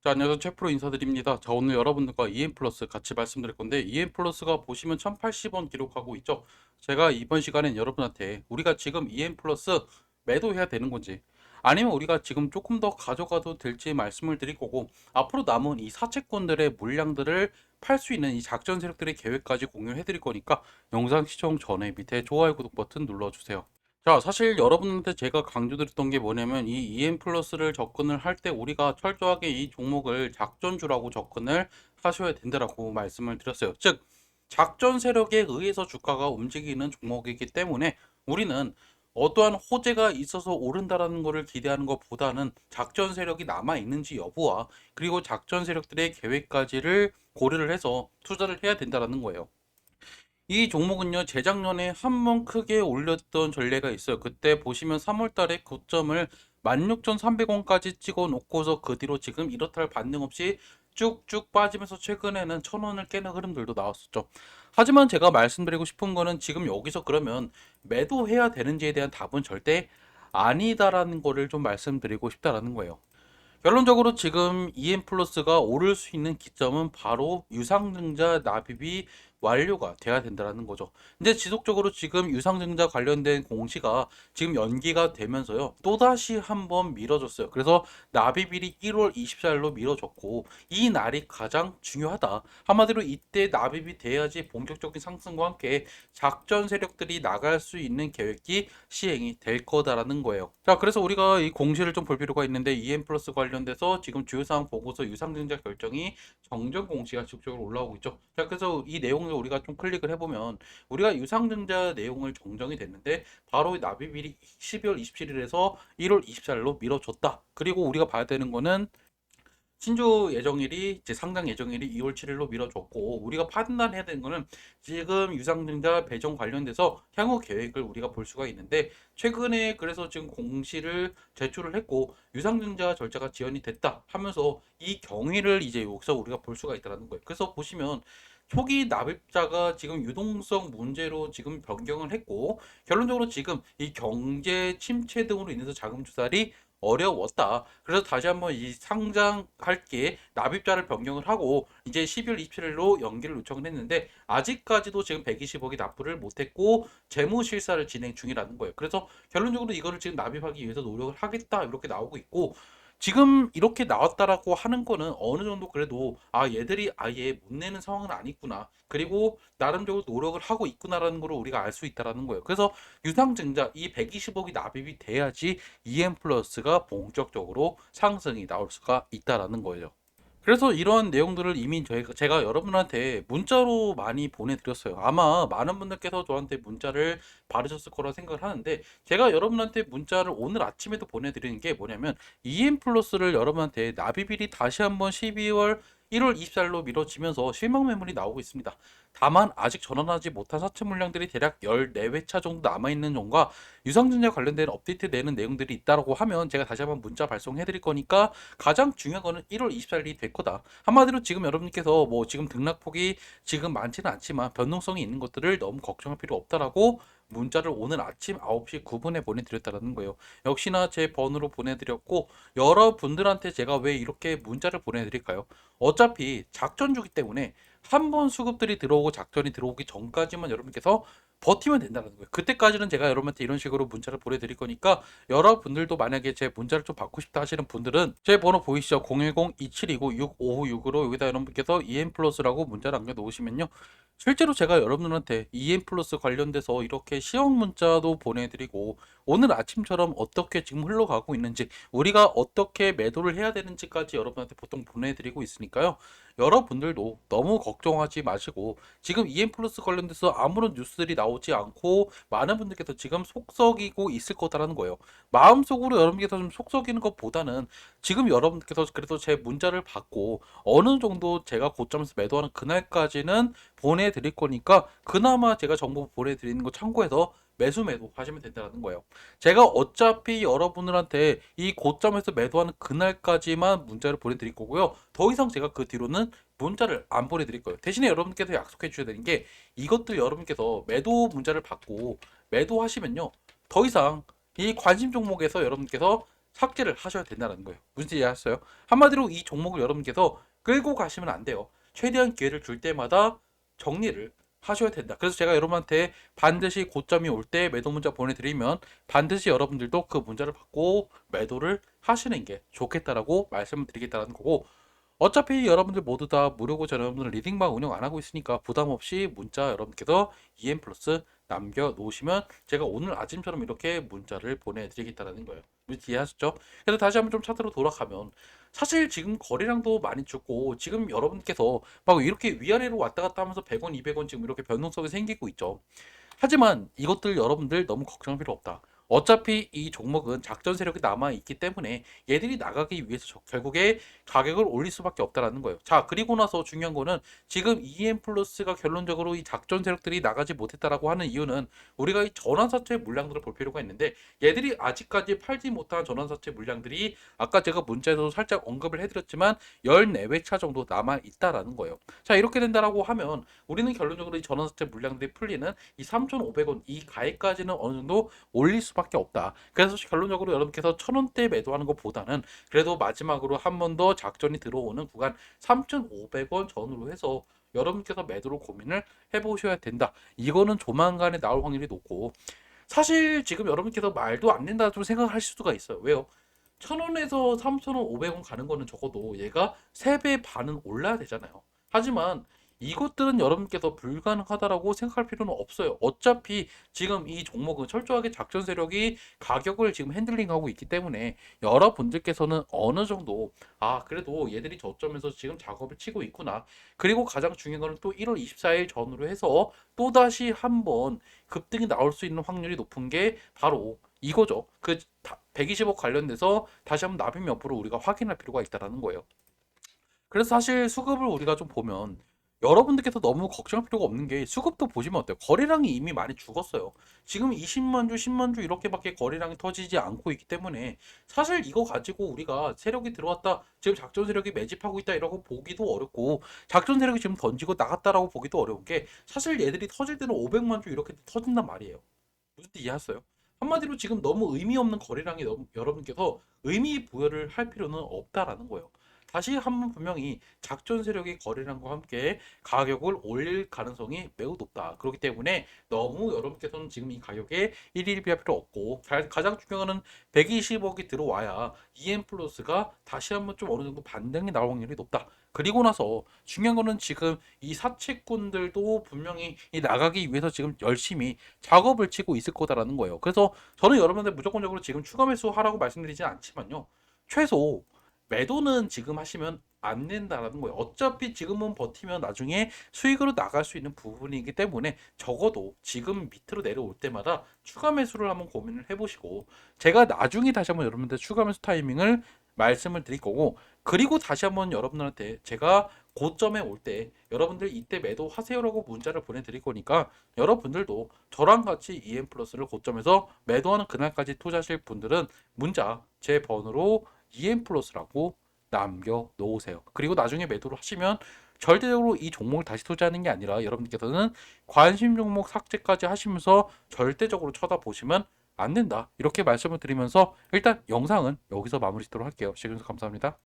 자, 안녕하세요. 최프로 인사드립니다. 자, 오늘 여러분들과 EM 플러스 같이 말씀드릴 건데, EM 플러스가 보시면 1080원 기록하고 있죠. 제가 이번 시간엔 여러분한테 우리가 지금 EM 플러스 매도해야 되는 건지, 아니면 우리가 지금 조금 더 가져가도 될지 말씀을 드릴 거고, 앞으로 남은 이 사채권들의 물량들을 팔 수 있는 이 작전 세력들의 계획까지 공유해 드릴 거니까, 영상 시청 전에 밑에 좋아요, 구독 버튼 눌러 주세요. 자, 사실 여러분한테 제가 강조드렸던 게 뭐냐면 이 EM 플러스를 접근을 할 때 우리가 철저하게 이 종목을 작전주라고 접근을 하셔야 된다라고 말씀을 드렸어요. 즉, 작전 세력에 의해서 주가가 움직이는 종목이기 때문에 우리는 어떠한 호재가 있어서 오른다라는 것을 기대하는 것보다는 작전 세력이 남아 있는지 여부와 그리고 작전 세력들의 계획까지를 고려를 해서 투자를 해야 된다라는 거예요. 이 종목은요, 재작년에 한 번 크게 올렸던 전례가 있어요. 그때 보시면 3월 달에 고점을 16,300원까지 찍어 놓고서 그 뒤로 지금 이렇다 할 반등 없이 쭉쭉 빠지면서 최근에는 1,000원을 깨는 흐름들도 나왔었죠. 하지만 제가 말씀드리고 싶은 거는 지금 여기서 그러면 매도해야 되는지에 대한 답은 절대 아니다라는 거를 좀 말씀드리고 싶다라는 거예요. 결론적으로 지금 EM 플러스가 오를 수 있는 기점은 바로 유상증자 납입이 완료가 돼야 된다는 거죠. 근데 지속적으로 지금 유상증자 관련된 공시가 지금 연기가 되면서요. 또다시 한번 미뤄졌어요. 그래서 납입일이 1월 24일로 미뤄졌고 이 날이 가장 중요하다. 한마디로 이때 납입이 돼야지 본격적인 상승과 함께 작전 세력들이 나갈 수 있는 계획이 시행이 될 거다라는 거예요. 자, 그래서 우리가 이 공시를 좀 볼 필요가 있는데 EM 플러스 관련돼서 지금 주요 사항 보고서 유상증자 결정이 정정 공시가 지속적으로 올라오고 있죠. 자, 그래서 이 내용 을 우리가 좀 클릭을 해보면 우리가 유상증자 내용을 정정이 됐는데 바로 이 납입일이 12월 27일에서 1월 24일로 미뤄졌다. 그리고 우리가 봐야 되는 거는 신주 예정일이 이제 상장 예정일이 2월 7일로 미뤄졌고 우리가 판단해야 되는 거는 지금 유상증자 배정 관련돼서 향후 계획을 우리가 볼 수가 있는데 최근에 그래서 지금 공시를 제출을 했고 유상증자 절차가 지연이 됐다 하면서 이 경위를 이제 여기서 우리가 볼 수가 있다는 거예요. 그래서 보시면 초기 납입자가 지금 유동성 문제로 지금 변경을 했고 결론적으로 지금 이 경제 침체 등으로 인해서 자금 조달이 어려웠다. 그래서 다시 한번 이 상장할 게 납입자를 변경을 하고 이제 12월 27일로 연기를 요청을 했는데 아직까지도 지금 120억이 납부를 못했고 재무 실사를 진행 중이라는 거예요. 그래서 결론적으로 이거를 지금 납입하기 위해서 노력을 하겠다 이렇게 나오고 있고 지금 이렇게 나왔다라고 하는 거는 어느 정도 그래도 아 얘들이 아예 못 내는 상황은 아니구나 그리고 나름대로 노력을 하고 있구나라는 걸 우리가 알 수 있다라는 거예요. 그래서 유상증자 이 120억이 납입이 돼야지 EM 플러스가 본격적으로 상승이 나올 수가 있다라는 거예요. 그래서 이러한 내용들을 이미 제가 여러분한테 문자로 많이 보내드렸어요. 아마 많은 분들께서 저한테 문자를 받으셨을 거라 생각을 하는데 제가 여러분한테 문자를 오늘 아침에도 보내드리는 게 뭐냐면 EM 플러스를 여러분한테 납입일이 다시 한번 12월 1월 24일로 미뤄지면서 실망 매물이 나오고 있습니다. 다만 아직 전환하지 못한 사채 물량들이 대략 14회차 정도 남아있는 정도가 유상증자 관련된 업데이트 되는 내용들이 있다고 하면 제가 다시 한번 문자 발송해 드릴 거니까 가장 중요한 거는 1월 24일이 될 거다. 한마디로 지금 여러분께서 뭐 지금 등락폭이 지금 많지는 않지만 변동성이 있는 것들을 너무 걱정할 필요 없다라고 문자를 오늘 아침 9시 9분에 보내드렸다는 거예요. 역시나 제 번호로 보내드렸고 여러분들한테 제가 왜 이렇게 문자를 보내드릴까요? 어차피 작전주기 때문에 한번 수급들이 들어오고 작전이 들어오기 전까지만 여러분께서 버티면 된다는 거예요. 그때까지는 제가 여러분한테 이런 식으로 문자를 보내드릴 거니까 여러분들도 만약에 제 문자를 좀 받고 싶다 하시는 분들은 제 번호 보이시죠? 010-2729-6556으로 여기다 여러분께서 EM 플러스라고 문자를 남겨놓으시면요. 실제로 제가 여러분들한테 EM 플러스 관련돼서 이렇게 시험 문자도 보내드리고 오늘 아침처럼 어떻게 지금 흘러가고 있는지 우리가 어떻게 매도를 해야 되는지까지 여러분한테 보통 보내드리고 있으니까요. 여러분들도 너무 걱정하지 마시고 지금 EM 플러스 관련돼서 아무런 뉴스들이 나오지 않고 많은 분들께서 지금 속썩이고 있을 거다라는 거예요. 마음속으로 여러분께서 좀 속썩이는 것보다는 지금 여러분께서 그래도 제 문자를 받고 어느 정도 제가 고점에서 매도하는 그날까지는 보내드릴 거니까 그나마 제가 정보 보내드리는 거 참고해서 매수 매도 하시면 된다는 거예요. 제가 어차피 여러분들한테 이 고점에서 매도하는 그날까지만 문자를 보내드릴 거고요. 더 이상 제가 그 뒤로는 문자를 안 보내드릴 거예요. 대신에 여러분께서 약속해 주셔야 되는 게 이것들 여러분께서 매도 문자를 받고 매도하시면요. 더 이상 이 관심 종목에서 여러분께서 삭제를 하셔야 된다는 거예요. 무슨 뜻이 이해하셨어요? 한마디로 이 종목을 여러분께서 끌고 가시면 안 돼요. 최대한 기회를 줄 때마다 정리를 하셔야 된다. 그래서 제가 여러분한테 반드시 고점이 올 때 매도 문자 보내드리면 반드시 여러분들도 그 문자를 받고 매도를 하시는 게 좋겠다라고 말씀을 드리겠다는 거고 어차피 여러분들 모두 다 무료고 저는 여러분들 리딩방 운영 안 하고 있으니까 부담 없이 문자 여러분께서 EM 플러스 남겨 놓으시면 제가 오늘 아침처럼 이렇게 문자를 보내드리겠다는 거예요. 이해하셨죠? 그래서 다시 한번 좀 차트로 돌아가면 사실 지금 거래량도 많이 죽고 지금 여러분께서 막 이렇게 위아래로 왔다 갔다 하면서 100원, 200원 지금 이렇게 변동성이 생기고 있죠. 하지만 이것들 여러분들 너무 걱정할 필요 없다. 어차피 이 종목은 작전 세력이 남아 있기 때문에 얘들이 나가기 위해서 저- 결국에 가격을 올릴 수밖에 없다라는 거예요. 자, 그리고 나서 중요한 거는 지금 EM 플러스가 결론적으로 이 작전 세력들이 나가지 못했다라고 하는 이유는 우리가 이 전환사채 물량들을 볼 필요가 있는데 얘들이 아직까지 팔지 못한 전환사채 물량들이 아까 제가 문자에서 살짝 언급을 해드렸지만 14회차 정도 남아 있다라는 거예요. 자, 이렇게 된다라고 하면 우리는 결론적으로 이 전환사채 물량들이 풀리는 이 3,500원 이 가액까지는 어느 정도 올릴 수 밖에 없다. 그래서 결론적으로 여러분께서 1,000원대 매도하는 것보다는 그래도 마지막으로 한 번 더 작전이 들어오는 구간 3,500원 전후로 해서 여러분께서 매도를 고민을 해보셔야 된다. 이거는 조만간에 나올 확률이 높고 사실 지금 여러분께서 말도 안 된다 좀 생각하실 수가 있어요. 왜요? 1,000원에서 3,000원, 500원 가는 거는 적어도 얘가 3배 반은 올라야 되잖아요. 하지만 이것들은 여러분께서 불가능하다라고 생각할 필요는 없어요. 어차피 지금 이 종목은 철저하게 작전 세력이 가격을 지금 핸들링하고 있기 때문에 여러분들께서는 어느 정도 아 그래도 얘들이 저점에서 지금 작업을 치고 있구나. 그리고 가장 중요한 거는 또 1월 24일 전후로 해서 또 다시 한번 급등이 나올 수 있는 확률이 높은 게 바로 이거죠. 그 120억 관련돼서 다시 한번 납입 여부를 우리가 확인할 필요가 있다라는 거예요. 그래서 사실 수급을 우리가 좀 보면 여러분들께서 너무 걱정할 필요가 없는 게 수급도 보시면 어때요? 거래량이 이미 많이 죽었어요. 지금 20만 주, 10만 주 이렇게밖에 거래량이 터지지 않고 있기 때문에 사실 이거 가지고 우리가 세력이 들어왔다, 지금 작전 세력이 매집하고 있다 이러고 보기도 어렵고 작전 세력이 지금 던지고 나갔다라고 보기도 어려운 게 사실 얘들이 터질 때는 500만 주 이렇게 터진단 말이에요. 무슨 뜻 이해하셨어요? 한마디로 지금 너무 의미 없는 거래량에 너무 여러분께서 의미 부여를 할 필요는 없다라는 거예요. 다시 한번 분명히 작전 세력의 거래량과 함께 가격을 올릴 가능성이 매우 높다. 그렇기 때문에 너무 여러분께서는 지금 이 가격에 일일비할 필요 없고 가- 가장 중요한 거는 120억이 들어와야 EM 플러스가 다시 한번 좀 어느 정도 반등이 나올 확률이 높다. 그리고 나서 중요한 거는 지금 이 사채꾼들도 분명히 이 나가기 위해서 지금 열심히 작업을 치고 있을 거다라는 거예요. 그래서 저는 여러분들 무조건적으로 지금 추가 매수 하라고 말씀드리진 않지만요. 최소 매도는 지금 하시면 안 된다라는 거예요. 어차피 지금은 버티면 나중에 수익으로 나갈 수 있는 부분이기 때문에 적어도 지금 밑으로 내려올 때마다 추가 매수를 한번 고민을 해보시고 제가 나중에 다시 한번 여러분들 추가 매수 타이밍을 말씀을 드릴 거고 그리고 다시 한번 여러분들한테 제가 고점에 올 때 여러분들 이때 매도하세요라고 문자를 보내드릴 거니까 여러분들도 저랑 같이 EM 플러스를 고점에서 매도하는 그날까지 투자하실 분들은 문자 제 번호로 EM 플러스라고 남겨 놓으세요. 그리고 나중에 매도를 하시면 절대적으로 이 종목을 다시 투자하는 게 아니라 여러분께서는 관심 종목 삭제까지 하시면서 절대적으로 쳐다보시면 안 된다. 이렇게 말씀을 드리면서 일단 영상은 여기서 마무리 짓도록 할게요. 시청해주셔서 감사합니다.